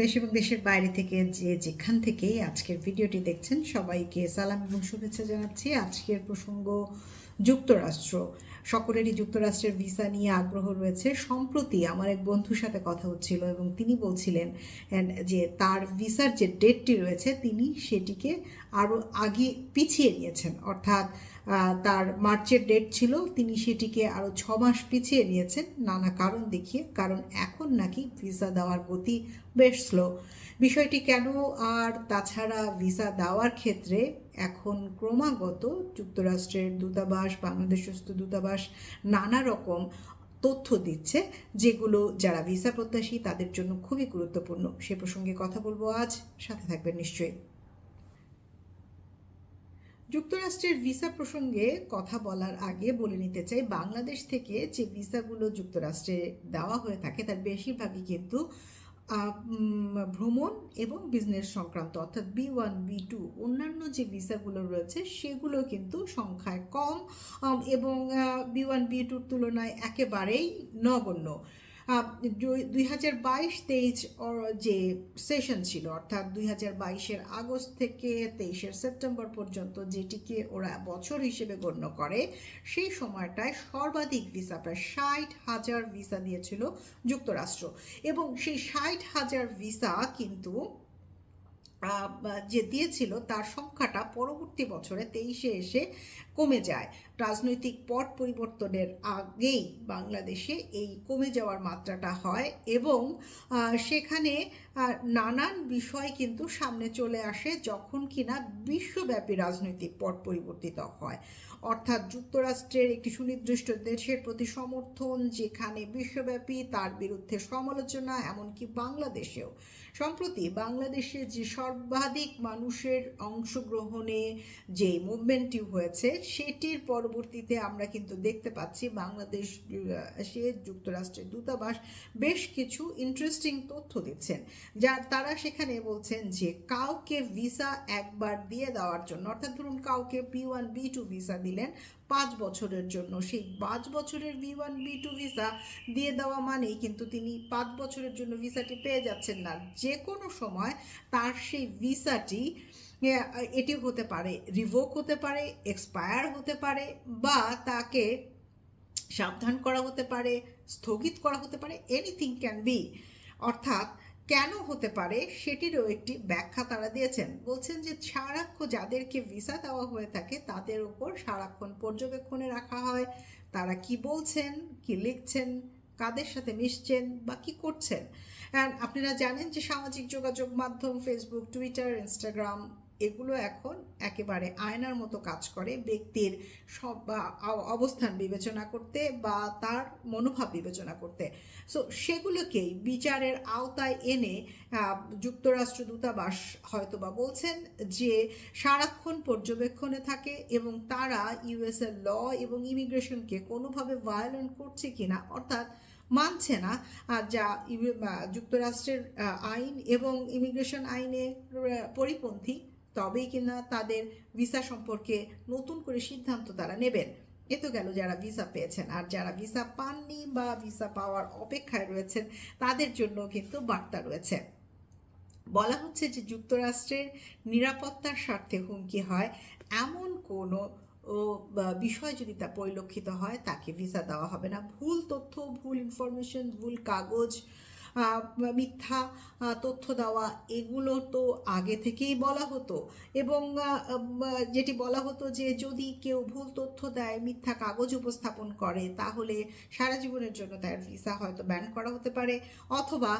দেশ এবং দেশের বাইরে থেকে যে যেখান থেকেই আজকের ভিডিওটি দেখছেন, সবাইকে সালাম এবং শুভেচ্ছা জানাচ্ছি। আজকের প্রসঙ্গ, যুক্তরাষ্ট্র। সকলেরই যুক্তরাষ্ট্রের ভিসা নিয়ে আগ্রহ রয়েছে। সম্প্রতি আমার এক বন্ধুর সাথে কথা হচ্ছিল এবং তিনি বলছিলেন যে তার ভিসার যে ডেটটি রয়েছে, তিনি সেটিকে আরও আগে পিছিয়ে নিয়েছেন। অর্থাৎ তার মার্চের ডেট ছিল, তিনি সেটিকে আরও ছ মাস পিছিয়ে নিয়েছেন। নানা কারণ দেখিয়ে, কারণ এখন নাকি ভিসা দেওয়ার গতি বেশ স্লো বিষয়টি কেন আর তাছাড়া ভিসা দেওয়ার ক্ষেত্রে এখন ক্রমাগত যুক্তরাষ্ট্রের দূতাবাস বাংলাদেশস্থ দূতাবাস নানা রকম তথ্য দিচ্ছে, যেগুলো যারা ভিসা প্রত্যাশী তাদের জন্য খুবই গুরুত্বপূর্ণ। সে প্রসঙ্গে কথা বলব আজ। সাথে থাকবেন নিশ্চয়ই। যুক্তরাষ্ট্রের ভিসা প্রসঙ্গে কথা বলার আগে বলে নিতে চাই, বাংলাদেশ থেকে যে ভিসাগুলো যুক্তরাষ্ট্রে দেওয়া হয়ে থাকে তার বেশিরভাগই কিন্তু ভ্রমণ এবং বিজনেস সংক্রান্ত, অর্থাৎ বি ওয়ান বি টু অন্যান্য যে ভিসাগুলো রয়েছে সেগুলো কিন্তু সংখ্যায় কম এবং বি ওয়ান বি টুর তুলনায় একেবারেই নগণ্য। দুই হাজার বাইশ তেইশ যে সেশন ছিল, অর্থাৎ দুই হাজার বাইশের আগস্ট থেকে তেইশের সেপ্টেম্বর পর্যন্ত যেটিকে ওরা বছর হিসেবে গণ্য করে, সেই সময়টায় সর্বাধিক ভিসা, প্রায় ষাট হাজার ভিসা দিয়েছিল যুক্তরাষ্ট্র। এবং সেই ষাট হাজার ভিসা কিন্তু যে দিয়েছিল তার সংখ্যাটা পরবর্তী বছরে তেইশে এসে কমে যায়। রাজনৈতিক পট পরিবর্তনের আগেই বাংলাদেশে এই কমে যাওয়ার মাত্রাটা হয় এবং সেখানে নানান বিষয় কিন্তু সামনে চলে আসে যখন কিনা বিশ্বব্যাপী রাজনৈতিক পট পরিবর্তিত হয়। অর্থাৎ যুক্তরাষ্ট্রের একটি সুনির্দিষ্ট দেশের প্রতি সমর্থন, যেখানে বিশ্বব্যাপী তার বিরুদ্ধে সমালোচনা, এমনকি বাংলাদেশেও। সম্প্রতি বাংলাদেশে যে সর্বাধিক মানুষের অংশগ্রহণে যে মুভমেন্টটি হয়েছে, সেটির পরবর্তীতে আমরা কিন্তু দেখতে পাচ্ছি বাংলাদেশ সে যুক্তরাষ্ট্রের দূতাবাস বেশ কিছু ইন্টারেস্টিং তথ্য দিচ্ছেন। যা তারা সেখানে বলছেন যে কাউকে ভিসা একবার দিয়ে দেওয়ার জন্য, অর্থাৎ ধরুন কাউকে B one B two visa দিলেন, পাঁচ বছরের জন্য। সেই পাঁচ বছরের B one B two visa দিয়ে দেওয়া মানেই কিন্তু তিনি পাঁচ বছরের জন্য ভিসাটি পেয়ে যাচ্ছেন না। যে কোনো সময় তার সেই ভিসাটি এটি হতে পারে রিভোক হতে পারে এক্সপায়ার হতে পারে, বা তাকে সাবধান করা হতে পারে, স্থগিত করা হতে পারে এনিথিং ক্যান বি অর্থাৎ কেন হতে পারে সেটিরও একটি ব্যাখ্যা তারা দিয়েছেন। বলছেন যে সারাক্ষ যাদেরকে ভিসা দেওয়া হয়ে থাকে তাদের ওপর সারাক্ষণ পর্যবেক্ষণে রাখা হয়। তারা কি বলছেন, কি লিখছেন, কাদের সাথে মিশছেন বা কি করছেন? আপনারা জানেন যে সামাজিক যোগাযোগ মাধ্যম ফেসবুক টুইটার ইনস্টাগ্রাম এগুলো এখন একেবারে আয়নার মতো কাজ করে ব্যক্তির সব অবস্থান বিবেচনা করতে বা তার মনোভাব বিবেচনা করতে। সো সেগুলোকেই বিচারের আওতায় এনে যুক্তরাষ্ট্র দূতাবাস হয়তো বা বলছেন যে সারাক্ষণ পর্যবেক্ষণে থাকে এবং তারা ইউএসএর ল এবং ইমিগ্রেশনকে কোনোভাবে ভায়োলেন্ট করছে কিনা অর্থাৎ মানছে না যা যুক্তরাষ্ট্রের আইন এবং ইমিগ্রেশন আইনের পরিপন্থী তবেই কিনা তাদের ভিসা সম্পর্কে নতুন করে সিদ্ধান্ত তারা নেবেন। এ তো গেল যারা ভিসা পেয়েছেন। আর যারা ভিসা পাননি বা ভিসা পাওয়ার অপেক্ষায় রয়েছেন, তাদের জন্য কিন্তু বার্তা রয়েছে। বলা হচ্ছে যে যুক্তরাষ্ট্রের নিরাপত্তার স্বার্থে হুমকি হয়। এমন কোনো, ও বিষয় যদি তা পরিলক্ষিত হয়, তাকে ভিসা দেওয়া হবে না। ভুল তথ্য, ভুল ইনফরমেশন ভুল কাগজ মিথ্যা তথ্য দেওয়া, এগুলো তো আগে থেকেই বলা হতো। এবং যেটি বলা হতো যে যদি কেউ ভুল তথ্য দেয়, মিথ্যা কাগজ উপস্থাপন করে, তাহলে সারা জীবনের জন্য তার ভিসা হয়তো ব্যান করা হতে পারে। অথবা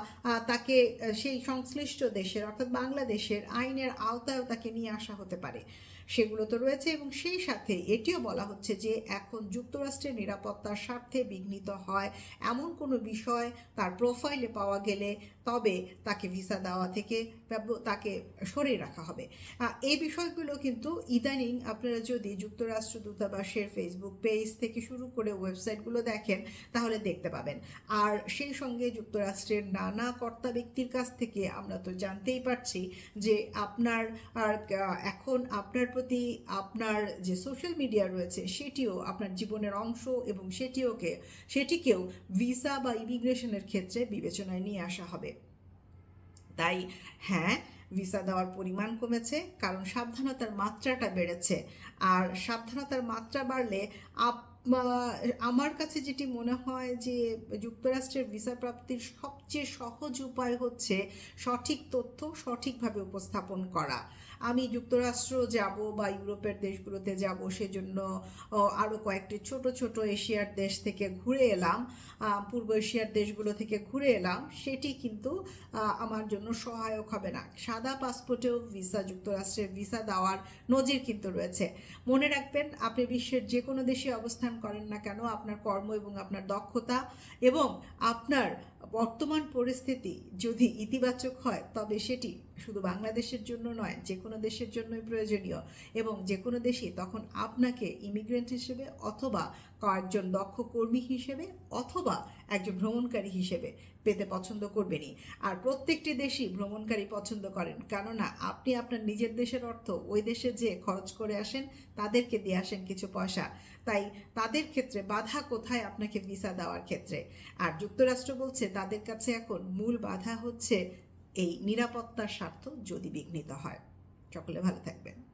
তাকে সেই সংশ্লিষ্ট দেশের, অর্থাৎ বাংলাদেশের আইনের আওতায়ও তাকে নিয়ে আসা হতে পারে। সেগুলো তো রয়েছে এবং সেই সাথে এটিও বলা হচ্ছে যে এখন যুক্তরাষ্ট্রের নিরাপত্তার স্বার্থে বিঘ্নিত হয় এমন কোনো বিষয় তার প্রোফাইলে পাওয়া গেলে তবে তাকে ভিসা দেওয়া থেকে তাকে সরিয়ে রাখা হবে। এই বিষয়গুলো কিন্তু ইদানিং আপনারা যদি যুক্তরাষ্ট্র দূতাবাসের ফেসবুক পেজ থেকে শুরু করে ওয়েবসাইটগুলো দেখেন তাহলে দেখতে পাবেন। আর সেই সঙ্গে যুক্তরাষ্ট্রের নানা কর্তা ব্যক্তির কাছ থেকে আমরা তো জানতেই পারছি যে আপনার এখন আপনার প্রতি আপনার যে সোশ্যাল মিডিয়া রয়েছে, সেটিও আপনার জীবনের অংশ এবং সেটিওকে, সেটিকেও ভিসা বা ইমিগ্রেশনের ক্ষেত্রে বিবেচনায় নিয়ে আসা হবে। তাই হ্যাঁ ভিসা দেওয়ার পরিমাণ কমেছে, কারণ সাবধানতার মাত্রাটা বেড়েছে। আর সাবধানতার মাত্রা বাড়লে আপ আমার কাছে যেটি মনে হয় যে যুক্তরাষ্ট্রের ভিসা প্রাপ্তির সবচেয়ে সহজ উপায় হচ্ছে সঠিক তথ্য সঠিকভাবে উপস্থাপন করা। আমি যুক্তরাষ্ট্র যাব বা ইউরোপের দেশগুলোতে যাব, সেজন্য আরও কয়েকটি ছোট ছোট এশিয়ার দেশ থেকে ঘুরে এলাম পূর্ব এশিয়ার দেশগুলো থেকে ঘুরে এলাম, সেটি কিন্তু আমার জন্য সহায়ক হবে না। সাদা পাসপোর্টেও ভিসা, যুক্তরাষ্ট্রের ভিসা দেওয়ার নজির কিন্তু রয়েছে। মনে রাখবেন, আপনি বিশ্বের যে কোনো দেশে অবস্থান করেন না কেন? আপনার কর্ম এবং আপনার দক্ষতা এবং আপনার বর্তমান পরিস্থিতি যদি ইতিবাচক হয়, তবে সেটি শুধু বাংলাদেশের জন্য নয় যে কোনো দেশের জন্যই প্রয়োজনীয়। এবং যে কোনো দেশই তখন আপনাকে ইমিগ্রেন্ট হিসেবে অথবা কয়েকজন দক্ষ কর্মী হিসেবে অথবা একজন ভ্রমণকারী হিসেবে পেতে পছন্দ করবেনই। আর প্রত্যেকটি দেশই ভ্রমণকারী পছন্দ করেন। কেননা আপনি আপনার নিজের দেশের অর্থ ওই দেশে যে খরচ করে আসেন, তাদেরকে দিয়ে আসেন কিছু পয়সা। তাই তাদের ক্ষেত্রে বাধা কোথায়? আপনাকে ভিসা দেওয়ার ক্ষেত্রে। আর যুক্তরাষ্ট্র বলছে, তাদের কাছে এখন মূল বাধা হচ্ছে এই নিরাপত্তার স্বার্থ যদি বিঘ্নিত হয়। সকলে ভালো থাকবেন।